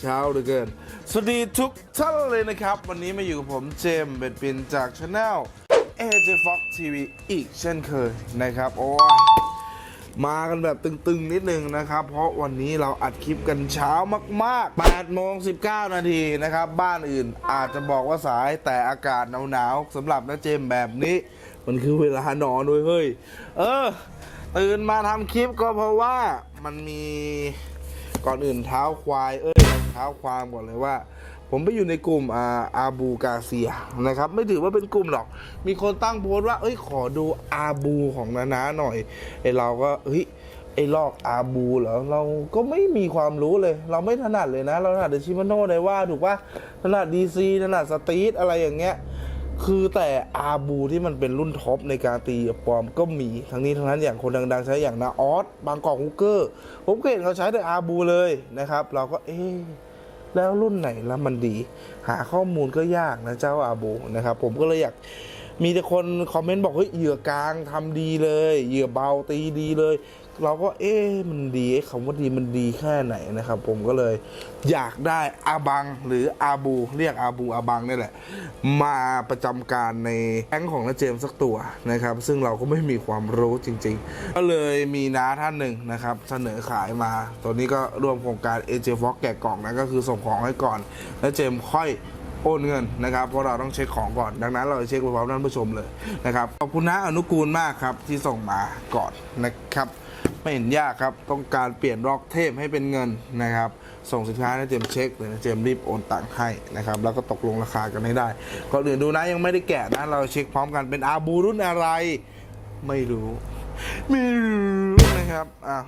เช้าเหลือเกิน สวัสดีทุกท่านเลยนะครับ วันนี้มาอยู่กับผมเจมส์เบ็ดปินจากช anel AJ Fox TV อีกเช่นเคยนะครับ โอ้ยมากันแบบตึงๆ นิดนึงนะครับ เพราะวันนี้เราอัดคลิปกันเช้ามากๆ8โมง19 นาทีนะครับ บ้านอื่นอาจจะบอกว่าสายแต่อากาศหนาวๆสำหรับน้าเจมส์แบบนี้ มันคือเวลานอนด้วยเฮ้ย เออ ตื่นมาทำคลิปก็เพราะว่ามันมีก่อนอื่นเท้าควายเอ้ย ท้าความก่อนเลยว่า ผมไปอยู่ในกลุ่มอาอาบูกาเซียนะครับ ไม่ถือว่าเป็นกลุ่มหรอก มีคนตั้งโพสต์ว่า เอ้ยขอดูอาบูของนานาหน่อยไอเราก็เฮ้ยไอลอกอาบูเหรอเราก็ไม่มีความรู้เลย เราไม่ถนัดเลยนะ เราถนัดแต่ชิมาโน่ไดว่าถูกปะถนัดดีซีถนัดสตรีทอะไรอย่างเงี้ยคือแต่อาบูที่มันเป็นรุ่นท็อปในการตีปลอมก็มี ทั้งนี้ทั้งนั้นอย่างคนดัง ๆ ใช้อย่างนาออสบางกอกฮุกเกอร์ ผมก็เห็นเขาใช้แต่อาบูเลยนะครับ เราก็เอ๊ะ แล้วรุ่นไหนแล้วมันดี หาข้อมูลก็ยากนะเจ้าอาบูนะครับ ผมก็เลยอยากมีแต่คนคอมเมนต์บอกเฮ้ยเหยื่อกลางทำดีเลย เหยื่อเบาตีดีเลย เราก็เอ๊ะมันดีคำว่าดีมันดีแค่ไหนนะครับ ผมก็เลยอยากได้อาบังหรืออาบู เรียกอาบูอาบังนี่แหละ มาประจำการในแก๊งของนาเจมสักตัวนะครับ ซึ่งเราก็ไม่มีความรู้จริง ๆ ก็เลยมีน้าท่านหนึ่งนะครับ เสนอขายมาตัวนี้ก็ร่วมโครงการ AJ Fox แกะกล่องนะก็คือส่งของให้ก่อนแล้วเจมค่อยโอนเงินนะครับเพราะเราต้องเช็คของก่อน ดังนั้นเราจะเช็คไปพร้อมท่านผู้ชมเลยนะครับขอบคุณนะอนุกูลมากครับที่ส่งมาก่อนนะครับ ไม่เห็นยากครับ ต้องการเปลี่ยนล็อกเทพให้เป็นเงินนะครับ ส่งสินค้าให้เจมเช็คเลยนะเจมรีบโอนตังค์ให้นะครับ แล้วก็ตกลงราคากันให้ได้ ก่อนอื่นดูนะยังไม่ได้แกะนะ เราเช็คพร้อมกันเป็นอาบูรุ่นอะไร ไม่รู้ ไม่รู้นะครับอ้าว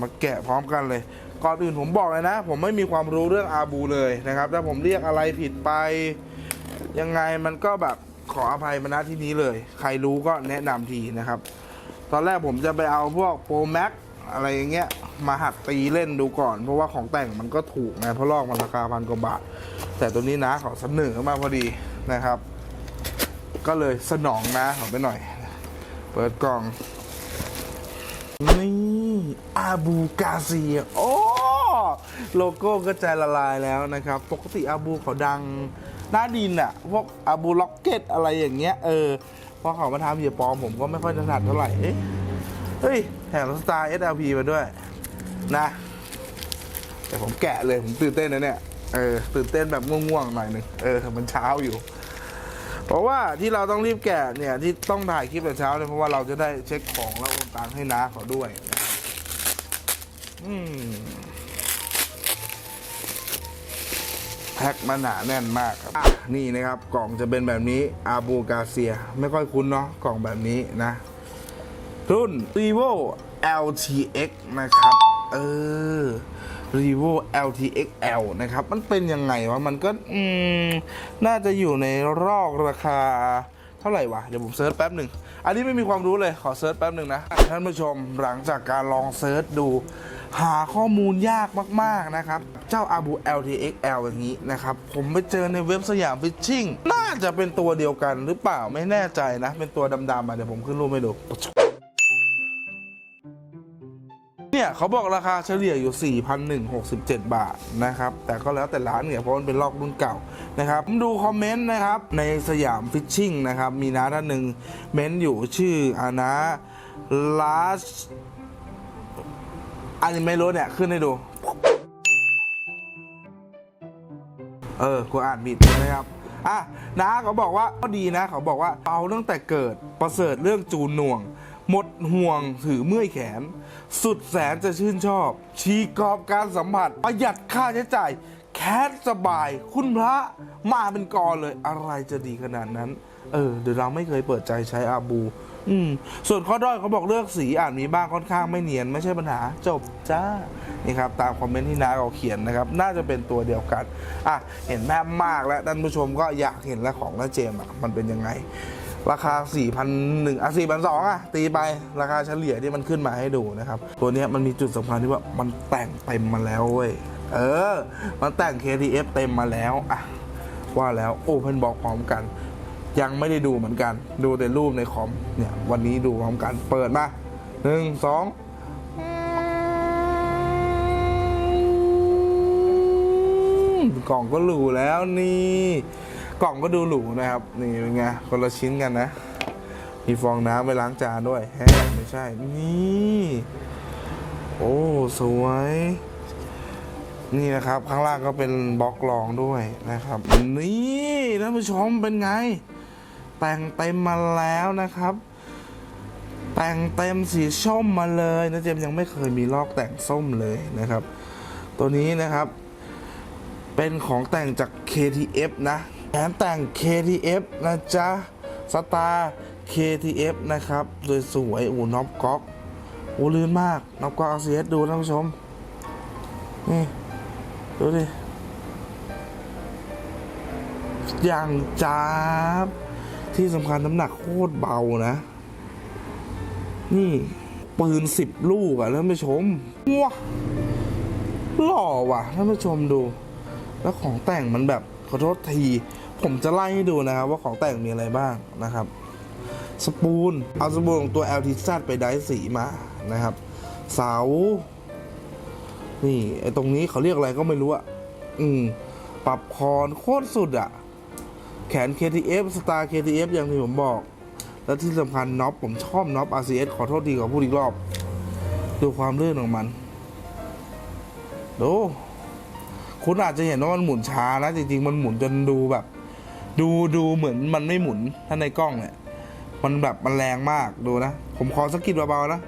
มาแกะพร้อมกันเลยก่อนอื่นผมบอกเลยนะ ผมไม่มีความรู้เรื่องอาบูเลยนะครับถ้าผมเรียกอะไรผิดไป ยังไงมันก็แบบขออภัยมาณที่นี้เลย ใครรู้ก็แนะนำทีนะครับ ตอนแรกผมจะไปเอาพวกโปรแม็กอะไรอย่างเงี้ยมาหัดตีเล่นดูก่อน เพราะว่าของแต่งมันก็ถูกไงเพราะลอกมันราคาพันกว่าบาท แต่ตัวนี้นะเขาเสนอมาพอดีนะครับ ก็เลยสนองนะขอไปหน่อย เปิดกล่อง นี่อาบูกาเซียโอ้โลโก้ก็ใจละลายแล้วนะครับ ปกติอาบูเขาดังหน้าดินอะพวกอาบูล็อกเก็ตอะไรอย่างเงี้ยเออ พอเขามาทำเหยียบปลอมผมก็ไม่ค่อยถนัดเท่าไหร่เอ๊ะเฮ้ยแถมสไตล์ SLP มาด้วย นะ แต่ผมแกะเลยผมตื่นเต้นนะเนี่ยเออตื่นเต้นแบบง่วงๆหน่อยหนึงเออมันเช้าอยู่ เพราะว่าที่เราต้องรีบแกะเนี่ยที่ต้องถ่ายคลิปแต่เช้าเนี่ยเพราะว่าเราจะได้เช็คของแล้วโอนตังให้น้าเขาด้วยนะอืม แพ็คมาหนาแน่นมากครับนี่นะครับกล่องจะเป็นแบบนี้อาบูกาเซีย ไม่ค่อยคุ้นเนาะกล่องแบบนี้นะ รุ่น Revo LTX นะครับ เออ Revo LTXL นะครับ มันเป็นยังไงวะ มันก็อืมน่าจะอยู่ในรอกราคาเท่าไหร่วะ เดี๋ยวผมเซิร์ชแป๊บหนึ่ง อันนี้ไม่มีความรู้เลยขอเซิร์ชแป๊บหนึ่งนะ ท่านผู้ชมหลังจากการลองเซิร์ชดู หาข้อมูลยากมากๆนะครับ เจ้า Abu LTXL อย่างนี้นะครับ ผมไปเจอในเว็บสยามฟิชชิ่งน่าจะเป็นตัวเดียวกันหรือเปล่าไม่แน่ใจนะ เป็นตัวดำๆมาเดี๋ยวผมขึ้นรูปให้ดูเนี่ยเขาบอกราคาเฉลี่ยอยู่ 4,167 บาทนะครับ แต่ก็แล้วแต่ร้านเนี่ยเพราะมันเป็นลอกรุ่นเก่านะครับผมดูคอมเมนต์นะครับ ในสยามฟิชชิ่งนะครับ มีน้าท่านหนึ่งเม้นต์อยู่ชื่ออานะลาส อันนี้ไม่รู้เนี่ยขึ้นให้ดู เออกูอ่านผิดนะครับอะน้าเขาบอกว่าก็ดีนะ เขาบอกว่าเอาตั้งแต่เกิดประเสริฐเรื่องจูนหน่วง หมดห่วงถือเมื่อยแขน สุดแสนจะชื่นชอบ ชีกรอบการสัมผัส ประหยัดค่าใช้จ่าย แคสสบาย คุณพระมาเป็นกอเลยอะไรจะดีขนาดนั้น เออเดี๋ยวเราไม่เคยเปิดใจใช้อาบู อืม ส่วนข้อด้อยเขาบอกเลือกสีอ่านมีบ้างค่อนข้างไม่เนียน ไม่ใช่ปัญหาจบจ้านี่ครับ ตามคอมเมนต์ที่น้าเขาเขียนนะครับ น่าจะเป็นตัวเดียวกัน อะ เห็นแม่มากแล้วท่านผู้ชมก็อยากเห็นแล้วของน้าเจมส์อะมันเป็นยังไง ราคา 4,001อะ4,200อะ ตีไปราคาเฉลี่ยที่มันขึ้นมาให้ดูนะครับ ตัวนี้มันมีจุดสำคัญที่ว่ามันแต่งเต็มมาแล้วเว้ยเออ มันแต่ง KTF เต็มมาแล้วอะว่าแล้ว Open Box พร้อมกัน ยังไม่ได้ดูเหมือนกัน ดูแต่รูปในคอมเนี่ยวันนี้ดูพร้อมกันเปิดมาหนึ่งสองกล่องก็หรูแล้วนี่กล่องก็ดูหรูนะครับ นี่เป็นไงคนละชิ้นกันนะ มีฟองน้ำไปล้างจานด้วยแฮะไม่ใช่ นี่ โอ้สวย นี่นะครับ ข้างล่างก็เป็นบล็อกรองด้วยนะครับ นี่ท่านผู้ชมเป็นไง แต่งเต็มมาแล้วนะครับ แต่งเต็มสีส้มมาเลยนะเจมยังไม่เคยมีลอกแต่งส้มเลยนะครับ ตัวนี้นะครับ เป็นของแต่งจาก KTF นะแผนแต่ง KTF นะจ๊ะสตาร์ KTF นะครับสวยๆอูน็อปก๊อกอูลื่นมากน็อปก๊อก RCS ดูท่านผู้ชม นี่ ดูดิอย่างจ้าบ ที่สำคัญน้ำหนักโคตรเบานะ นี่ปืนสิบลูกอะท่านผู้ชมว้าหล่อว่ะท่านผู้ชมดู แล้วของแต่งมันแบบขอโทษที ผมจะไล่ให้ดูนะครับ ว่าของแต่งมีอะไรบ้างนะครับ สปูน เอาสปูนของตัว LTZ ไปได้สีมานะครับ เสา นี่ไอตรงนี้เขาเรียกอะไรก็ไม่รู้อะอืม ปรับคอนโคตรสุดอะ แขน KTF Star KTF อย่างที่ผมบอก แล้วที่สำคัญน็อปผมชอบน็อป RCS ขอโทษทีขอพูดอีกรอบ ดูความลื่นของมัน ดู คุณอาจจะเห็นว่ามันหมุนช้านะ จริง ๆ มันหมุนจนดูแบบ ดูดูเหมือนมันไม่หมุนถ้าในกล้องเนี่ย มันแบบมันแรงมากดูนะ ผมขอสกกิดเบาๆนะ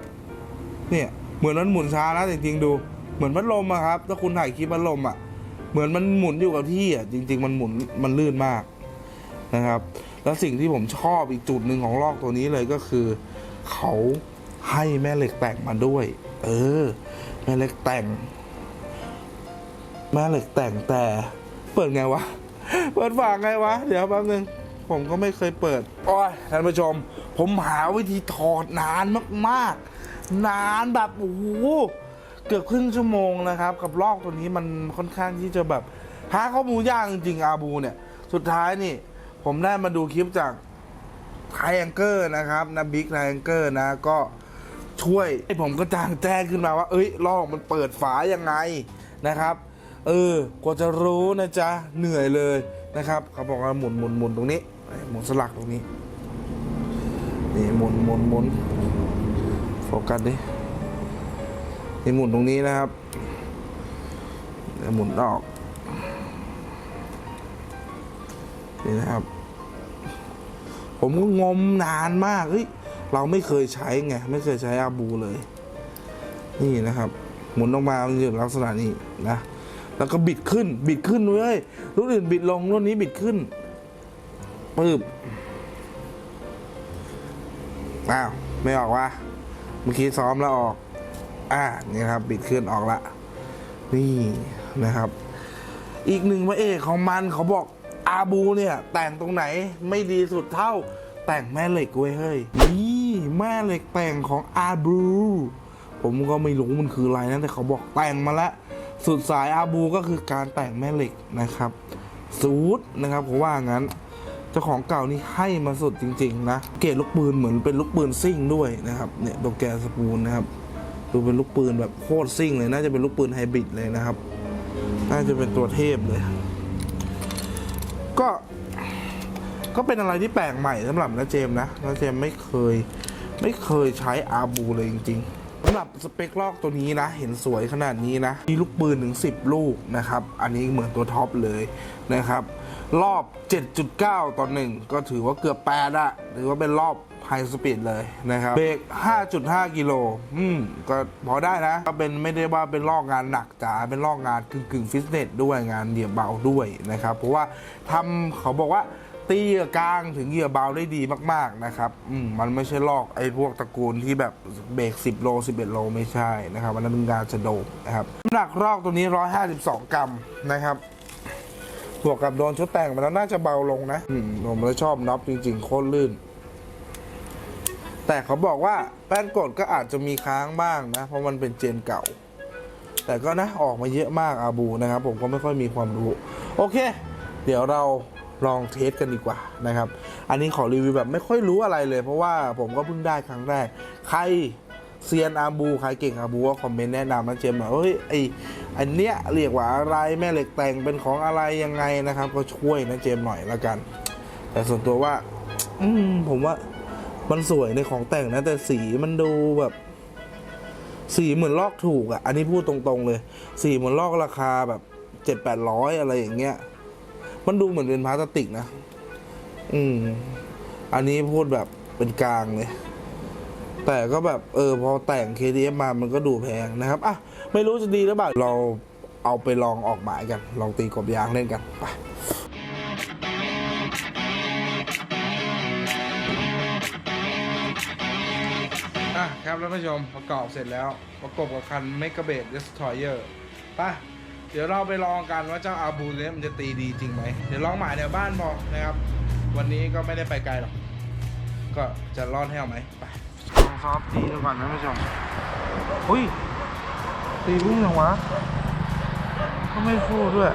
เนี่ย เหมือนมันหมุนช้านะจริงๆดูเหมือนพัดลมอะครับ ถ้าคุณถ่ายคลิปพัดลมอะเหมือนมันหมุนอยู่กับที่อะจริง ๆ มันหมุนมันลื่นมาก นะครับ แล้วสิ่งที่ผมชอบอีกจุดหนึ่งของลอกตัวนี้เลยก็คือ เขาให้แม่เหล็กแต่งมาด้วย เออ แม่เหล็กแต่ง แม่เหล็กแต่งแต่ เปิดไงวะ เปิดฝากไงวะ เดี๋ยวแป๊บนึงผมก็ไม่เคยเปิดโอ้ยท่านผู้ชม ผมหาวิธีถอดนานมาก ๆ นานแบบโอ้โหเกือบครึ่งชั่วโมงนะครับ กับลอกตัวนี้มันค่อนข้างที่จะแบบหาข้อมูลยากจริงๆอาบูเนี่ย สุดท้ายนี่ ผมได้มาดูคลิปจากไทแองเกอร์นะครับนะบิ๊กไทแองเกอร์นะ ก็ช่วยให้ผมก็จางแจ้งขึ้นมาว่า เอ้ยลอกมันเปิดฝายังไงนะครับ เออกว่าจะรู้นะจ๊ะ เหนื่อยเลยนะครับ เขาบอกว่าหมุนหมุนหมุนตรงนี้หมุนสลักตรงนี้นี่หมุนหมุนหมุนโฟกัสดินี่หมุนตรงนี้นะครับหมุนออก นี่นะครับ ผมก็งมนานมากเฮ้ยเราไม่เคยใช้ไงไม่เคยใช้อาบูเลย นี่นะครับ หมุนออกมามันอยู่ลักษณะนี้นะ แล้วก็บิดขึ้น บิดขึ้นเว้ยรุ่นอื่นบิดลงรุ่นนี้บิดขึ้นปึ๊บอ้าวไม่ออกวะเมื่อกี้ซ้อมแล้วออก อ่านี่ครับ บิดขึ้นออกละ นี่นะครับ อีกหนึ่งพระเอกของมันเขาบอก อาบูเนี่ยแต่งตรงไหนไม่ดีสุดเท่า แต่งแม่เหล็กเว้ยเฮ้ยนี่แม่เหล็กแต่งของอาบูผมก็ไม่รู้มันคืออะไรนะแต่เขาบอกแต่งมาแล้วสุดสายอาบูก็คือการแต่งแม่เหล็กนะครับสูตรนะครับผมว่างั้นเจ้าของเก่านี่ให้มาสุดจริง ๆ นะ เกรดลูกปืนเหมือนเป็นลูกปืนซิ่งด้วยนะครับเนี่ยตัวแกสปูนนะครับดูเป็นลูกปืนแบบโคตรซิ่งเลยน่าจะเป็นลูกปืนไฮบริดเลยนะครับ น่าจะเป็นตัวเทพเลย ก็ ก็เป็นอะไรที่แปลกใหม่สำหรับนะเจมนะนะเจมไม่เคย ไม่เคยใช้อาบูเลยจริงๆสำหรับสเปคลอกตัวนี้นะ เห็นสวยขนาดนี้นะ มีลูกปืนถึง 10 ลูกนะครับ อันนี้เหมือนตัวท็อปเลยนะครับ รอบ 7.9 ต่อ 1 ก็ถือว่าเกือบแปดอะถือว่าเป็นรอบ ไฮสปีดเลยนะครับ เบรก 5.5 กิโลอืมก็พอได้นะ ก็เป็นไม่ได้ว่าเป็นลอกงานหนักจ๋า เป็นลอกงานกึ่งกึ่งฟิตเนสด้วยงานเหยียบเบาด้วยนะครับ เพราะว่าทำเขาบอกว่าตีเหยื่อกลางถึงเหยื่อเบาได้ดีมากๆนะครับอืมมันไม่ใช่ลอกไอ้พวกตระกูลที่แบบเบรก 10 โล 11 โลไม่ใช่นะครับมันเป็นงานสะโดกนะครับน้ำหนักลอกตัวนี้ 152 กรัมนะครับบวกกับโดนชุดแต่งมาแล้วน่าจะเบาลงนะอืมผมเลยชอบน็อปจริงๆ โคตรลื่น แต่เขาบอกว่าแป้นกดก็อาจจะมีค้างบ้างนะ เพราะมันเป็นเจนเก่า แต่ก็นะออกมาเยอะมากอาบูนะครับ ผมก็ไม่ค่อยมีความรู้ โอเค เดี๋ยวเราลองเทสกันดีกว่านะครับ อันนี้ขอรีวิวแบบไม่ค่อยรู้อะไรเลย เพราะว่าผมก็เพิ่งได้ครั้งแรก ใครเซียนอาบูใครเก่งอาบูก็คอมเมนต์แนะนำนะเจมส์หน่อยเฮ้ยไออันเนี้ยเรียกว่าอะไรแม่เหล็กแต่งเป็นของอะไรยังไงนะครับ ก็ช่วยนะเจมส์หน่อยละกัน แต่ส่วนตัวว่า อืมผมว่า มันสวยในของแต่งนะ แต่สีมันดูแบบ สีเหมือนลอกถูกอะ่ะ อันนี้พูดตรงๆเลย สีเหมือนลอกราคาแบบเจ็ดแปดร้อยอะไรอย่างเงี้ย มันดูเหมือนเป็นพลาสติกนะ อืม อันนี้พูดแบบเป็นกลางเลย แต่ก็แบบเออพอแต่ง KTF มามันก็ดูแพงนะครับอะไม่รู้จะดีหรือเปล่าเราเอาไปลองออกหมายกัน ลองตีกบยางเล่นกันไป ครับท่านผู้ชมประกอบเสร็จแล้ว ประกบกับคัน m e g a b a t Destroyer ไปเดี๋ยวเราไปลองกันว่าเจ้าอาบูเนี่ยมันจะตีดีจริงไหมเดี๋ยวลองหมายแถวบ้านพอนะครับ วันนี้ก็ไม่ได้ไปไกลหรอก ก็จะรอดแห้วไหมไปลองซอฟตีดูก่อนท่านผู้ชมอุ้ยตีรุ่งยังวะก็ไม่ฟูด้วย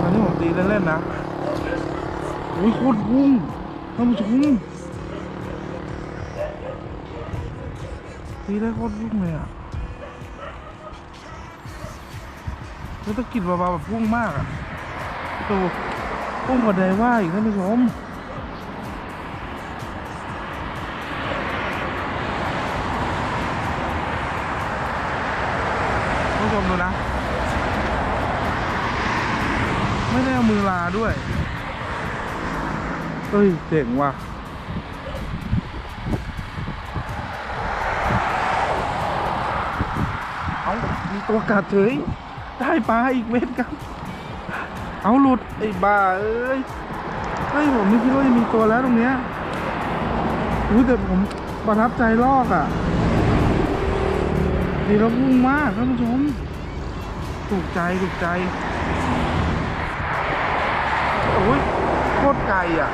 อันนี้ผมตีเล่นๆนะ อุ้ยโคตรพุ่งท่านผู้ชมตีได้โคตรพุ่งเลยอะแล้วตะกิดเบาๆแบบพุ่งมากอะดูพุ่งกว่าใดว่าอีกท่านผู้ชมท่านผู้ชมดูนะ ไม่ได้เอามือลาด้วย เฮ้ยเจ๋งว่ะเอามีตัวกัดเฉย ได้ปลาอีกเม็ดครับ เอาหลุดไอ้บ้าเอ้ยเฮ้ยผมไม่คิดว่าจะมีตัวแล้วตรงเนี้ยอุ้ยแต่ผมประทับใจลอกอะดีแล้วพุ่งมากท่านผู้ชมถูกใจถูกใจโอ้ยโคตรไกลอะ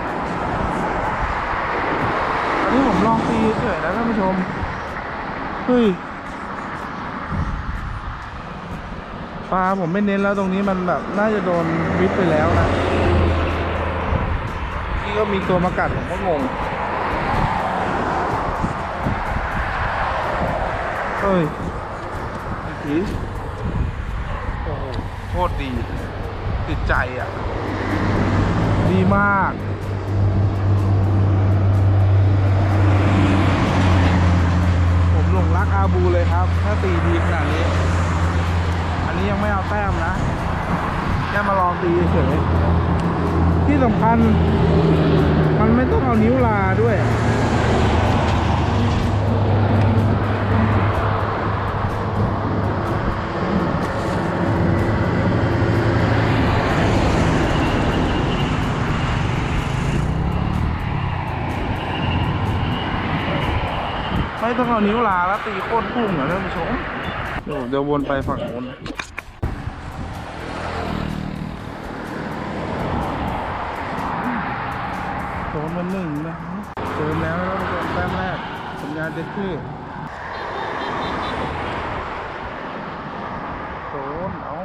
นนี้ผมลองตีเฉยๆนะท่านผู้ชม เฮ้ย ปลาผมไม่เน้นแล้วตรงนี้มันแบบน่าจะโดนวิทย์ไปแล้วนะนี่ก็มีตัวมากัดผมก็งง เฮ้ยอีกทีโอ้โหโคตรดี ติดใจอะ ดีมาก ผมหลงรักอาบูเลยครับ ถ้าตีดีขนาดนี้ อันนี้ยังไม่เอาแต้มนะ แค่มาลอง ตีเฉยที่สำคัญ มันไม่ต้องเอานิ้วลาด้วยไม่ต้องเอานิ้วลาแล้วตีโคตรพุ่งเหรอท่านผู้ชมเดี๋ยวเดี๋ยววนไปฝั่งโน้น มาหนึ่งนะโดนแล้วนะท่านผู้ชมแต้มแรกสัญญาณเด็กคือโดนเอา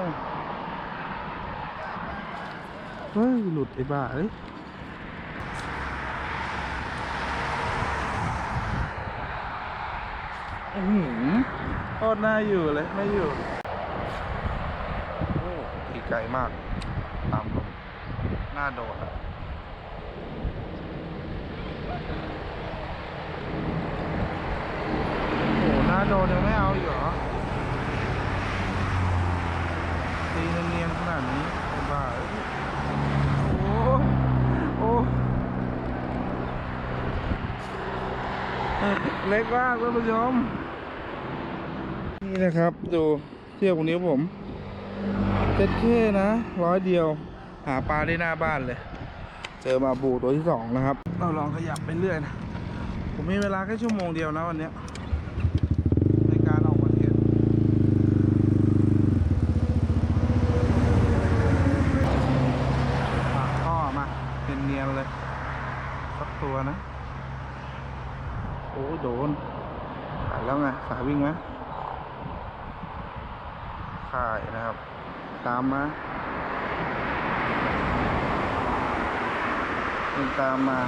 เฮ้ย หลุดไอ้บ้าเอ้ยอื้อหือโคตรน่าอยู่เลย ไม่อยู่โอ้ตีไกลมาก ตามลมหน้าโดดอะ โอ้หน้าโดดยังไม่เอาอีกเหรอตีเนียนๆขนาดนี้บ้าเอ้โอ้โอ้เล็กมากท่านผู้ชมนี่นะครับ ดูเที่ยบกับนิ้วผมเจ็ดเคนะร้อยเดียว หาปลาได้หน้าบ้านเลย เจอมาบูตัวที่สองนะครับ เราลองขยับไปเรื่อยนะ ผมมีเวลาแค่ชั่วโมงเดียวนะวันนี้การออกมาเทสปากท่อมา เนียนเลยสักตัวนะ โอ้โดนขายแล้วไงสายวิ่งไหมข่ายนะครับ ตามมาตามมา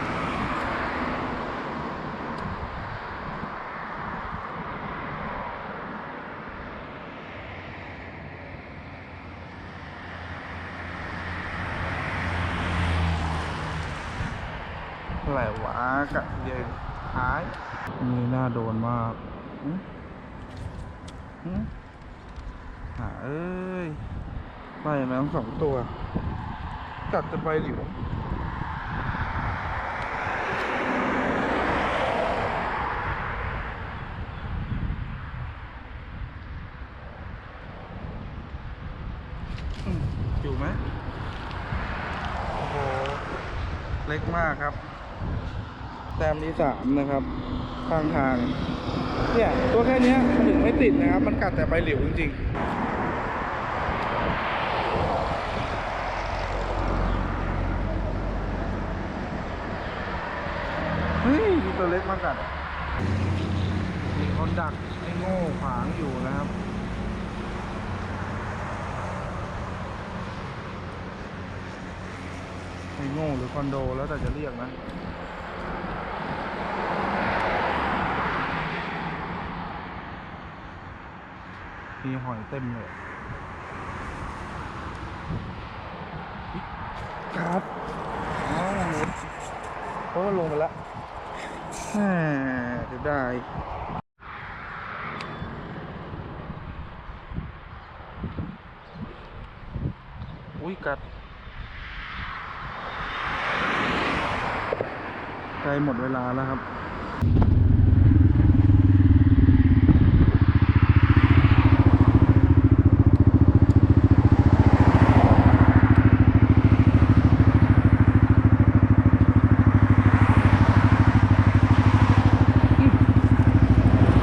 อะไรวะกะเยงหาย นี่น่าโดนมากอื้อหือหาเอ้ย ไปแมวสองตัว กัดจะไปหลิวอือยู่ไหมโอ้โห เล็กมากครับ แต้มที่สามนะครับ ข้างทางเนี่ยตัวแค่นี้มันถึงไม่ติดนะครับ มันกัดแต่ใบเหลิวจริงๆเฮ้ยมีตัวเล็กมากัดมีคนดักไอ้โง่ขวางอยู่นะครับไอ้โง่หรือคอนโดแล้วแต่จะเรียกนะ มีหอยเต็มเลยครับเพราะว่าลงไปแล้วแหมได้อุ้ยกัดใกล้หมดเวลาแล้วครับ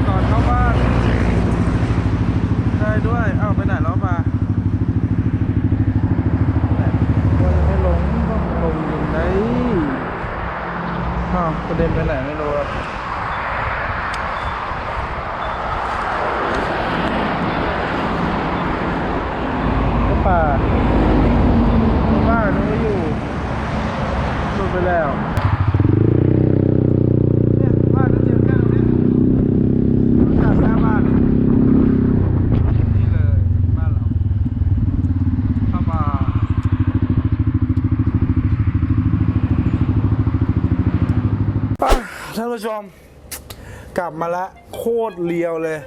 ก่อนเข้าบ้าน ได้ด้วย เอ้าไปไหนแล้วปะว่าจะไม่ลงต้องลงยังไง อ้าวกระเด็นไปไหนไม่รู้ครับก็ป่าก็บ้านนึกว่าอยู่หลุดไปแล้ว เนี่ยบ้านนั่นเดียวแค่ตรงนี้จากหน้าบ้านเนี่ยนี่เลยบ้านเราเข้ามาป่ะท่านผู้ชม ก ลับมาล้วโคตรเลียวเลย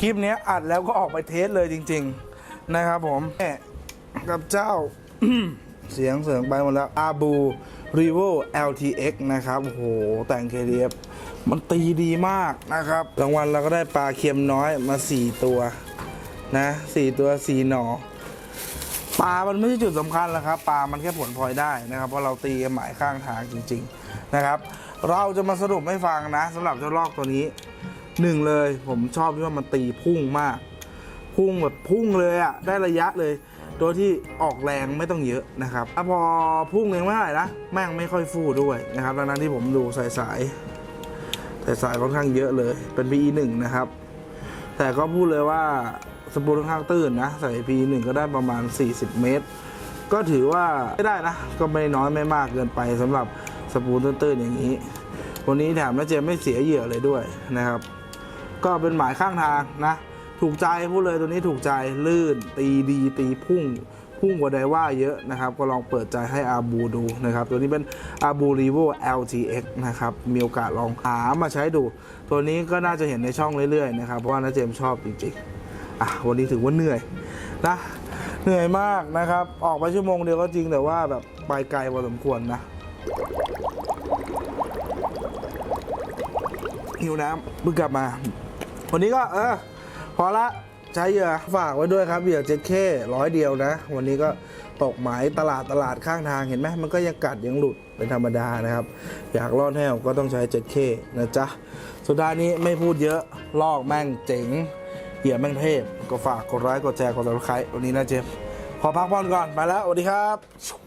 คลิปนี้อัดแล้วก็ออกไปเทสเลยจริง ๆ นะครับผมแม่กับเจ้าเสียงเสริงไปหมดแล้วอาบูรีโว LTX นะครับโอ้โห แต่ง KDF มันตีดีมากนะครับรางวัลเราก็ได้ปลาเค็มน้อยมา 4 ตัวนะ4ตัว 4 หนอปลา มันไม่ใช่จุดสำคัญหรอกครับ ปลา มันแค่ผลพลอยได้นะครับ เพราะเราตีหมายข้างทางจริง ๆ นะครับ เราจะมาสรุปให้ฟังนะสำหรับเจ้าลอกตัวนี้หนึ่งเลยผมชอบที่ว่ามันตีพุ่งมาก พุ่งแบบพุ่งเลยอะได้ระยะเลย โดยที่ออกแรงไม่ต้องเยอะนะครับถ้าพอพุ่งเองไม่ได้นะแม่งไม่ค่อยฟูด้วยนะครับดังนั้นที่ผมดูสายสายสายสายค่อนข้างเยอะเลย เป็น PE 1นะครับ แต่ก็พูดเลยว่าสปูลค่อนข้างตื้นนะใส่ PE 1ก็ได้ประมาณ 40 เมตร ก็ถือว่าไม่ได้นะ ก็ไม่น้อยไม่มากเกินไปสำหรับ สปูลตื้นๆอย่างนี้ วันนี้แถมนะเจมไม่เสียเหยื่อเลยด้วยนะครับ ก็เป็นหมายข้างทางนะ ถูกใจพูดเลยตัวนี้ถูกใจลื่นตีดีตีพุ่งพุ่งกว่าไดว่าเยอะนะครับ ก็ลองเปิดใจให้อาบูดูนะครับ ตัวนี้เป็นอาบูรีโว LTX นะครับ มีโอกาสลองหามาใช้ดู ตัวนี้ก็น่าจะเห็นในช่องเรื่อยๆนะครับ เพราะว่านาเจมชอบจริงๆ อะ วันนี้ถือว่าเหนื่อยนะ เหนื่อยมากนะครับ ออกไปชั่วโมงเดียวก็จริงแต่ว่าแบบไปไกลพอสมควรนะ หิวน้ำเพิ่งกลับมา วันนี้ก็เออพอละใช้เหยื่อฝากไว้ด้วยครับเหยื่อเจ็ดเคร้อยเดียวนะ วันนี้ก็ตกหมายตลาดตลาดข้างทางเห็นไหมมันก็ยังกัดยังหลุดเป็นธรรมดานะครับ อยากรอดแห้วก็ต้องใช้เจ็ดเคนะจ๊ะสุดท้ายนี้ไม่พูดเยอะลอกแม่งเจ๋งเหยื่อแม่งเทพก็ฝากกดไลค์กดแชร์กดติดตามวันนี้นะเจมส์ขอพักผ่อนก่อนไปแล้วสวัสดีครับ